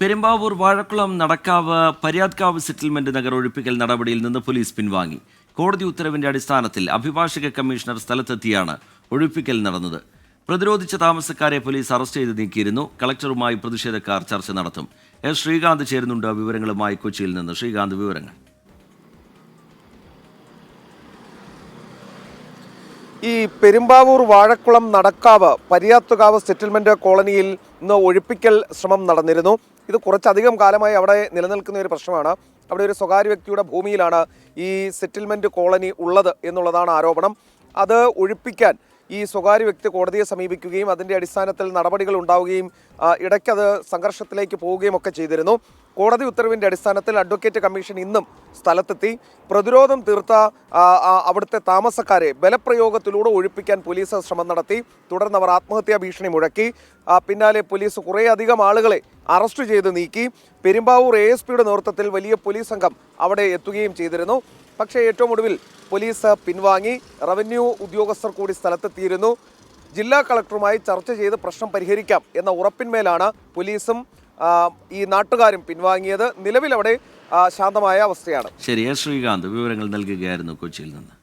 Perumbavoor Vazhakulam Nadakkavu Pariyathukavu settlement Nagar ഒഴിപ്പിക്കൽ നടപടിയിൽ നിന്ന് പോലീസ് പിൻവാങ്ങി. കോടതി ഉത്തരവിന്റെ അടിസ്ഥാനത്തിൽ അഭിഭാഷക കമ്മീഷണർ സ്ഥലത്തെത്തിയാണ് ഒഴിപ്പിക്കൽ നടന്നത്. പ്രതിരോധിച്ച താമസക്കാരെ പോലീസ് അറസ്റ്റ് ചെയ്ത് നീക്കിയിരുന്നു. കളക്ടറുമായി പ്രതിഷേധക്കാർ ചർച്ച നടത്തും. എസ് ശ്രീകാന്ത് ചേരുന്നുണ്ട് വിവരങ്ങളുമായി കൊച്ചിയിൽ നിന്ന്. ശ്രീകാന്ത് വിവരങ്ങൾ. ഈ പെരുമ്പാവൂർ വാഴക്കുളം നടക്കാവ് പരിയാത്തുകാവ് സെറ്റിൽമെന്റ് കോളനിയിൽ ഇന്ന് ഒഴിപ്പിക്കൽ ശ്രമം നടന്നിരുന്നു. ഇത് കുറച്ചധികം കാലമായി അവിടെ നിലനിൽക്കുന്ന ഒരു പ്രശ്നമാണ്. അവിടെ ഒരു സ്വകാര്യ വ്യക്തിയുടെ ഭൂമിയിലാണ് ഈ സെറ്റിൽമെന്റ് കോളനി ഉള്ളത് എന്നുള്ളതാണ് ആരോപണം. അത് ഒഴിപ്പിക്കാൻ ഈ സ്വകാര്യ വ്യക്തി കോടതിയെ സമീപിക്കുകയും അതിന്റെ അടിസ്ഥാനത്തിൽ നടപടികൾ ഉണ്ടാവുകയും ഇടയ്ക്കത് സംഘർഷത്തിലേക്ക് പോവുകയും ഒക്കെ ചെയ്തിരുന്നു. കോടതി ഉത്തരവിന്റെ അടിസ്ഥാനത്തിൽ അഡ്വക്കേറ്റ് കമ്മീഷൻ ഇന്നും സ്ഥലത്തെത്തി. പ്രതിരോധം തീർത്ത അവിടുത്തെ താമസക്കാരെ ബലപ്രയോഗത്തിലൂടെ ഒഴിപ്പിക്കാൻ പോലീസ് ശ്രമം നടത്തി. തുടർന്ന് അവർ ആത്മഹത്യാ ഭീഷണി മുഴക്കി. പിന്നാലെ പോലീസ് കുറേയധികം ആളുകളെ അറസ്റ്റ് ചെയ്ത് നീക്കി. പെരുമ്പാവൂർ എ എസ് പിയുടെ നേതൃത്വത്തിൽ വലിയ പോലീസ് സംഘം അവിടെ എത്തുകയും ചെയ്തിരുന്നു. പക്ഷേ ഏറ്റവും ഒടുവിൽ പോലീസ് പിൻവാങ്ങി. റവന്യൂ ഉദ്യോഗസ്ഥർ കൂടി സ്ഥലത്തെത്തിയിരുന്നു. ജില്ലാ കളക്ടറുമായി ചർച്ച ചെയ്ത് പ്രശ്നം പരിഹരിക്കാം എന്ന ഉറപ്പിന്മേലാണ് പോലീസും ഈ നാട്ടുകാരും പിൻവാങ്ങിയത്. നിലവിൽ അവിടെ ശാന്തമായ അവസ്ഥയാണ്. ശരി ശ്രീകാന്ത്. വിവരങ്ങൾ നൽകുകയായിരുന്നു കൊച്ചിയിൽ നിന്ന്.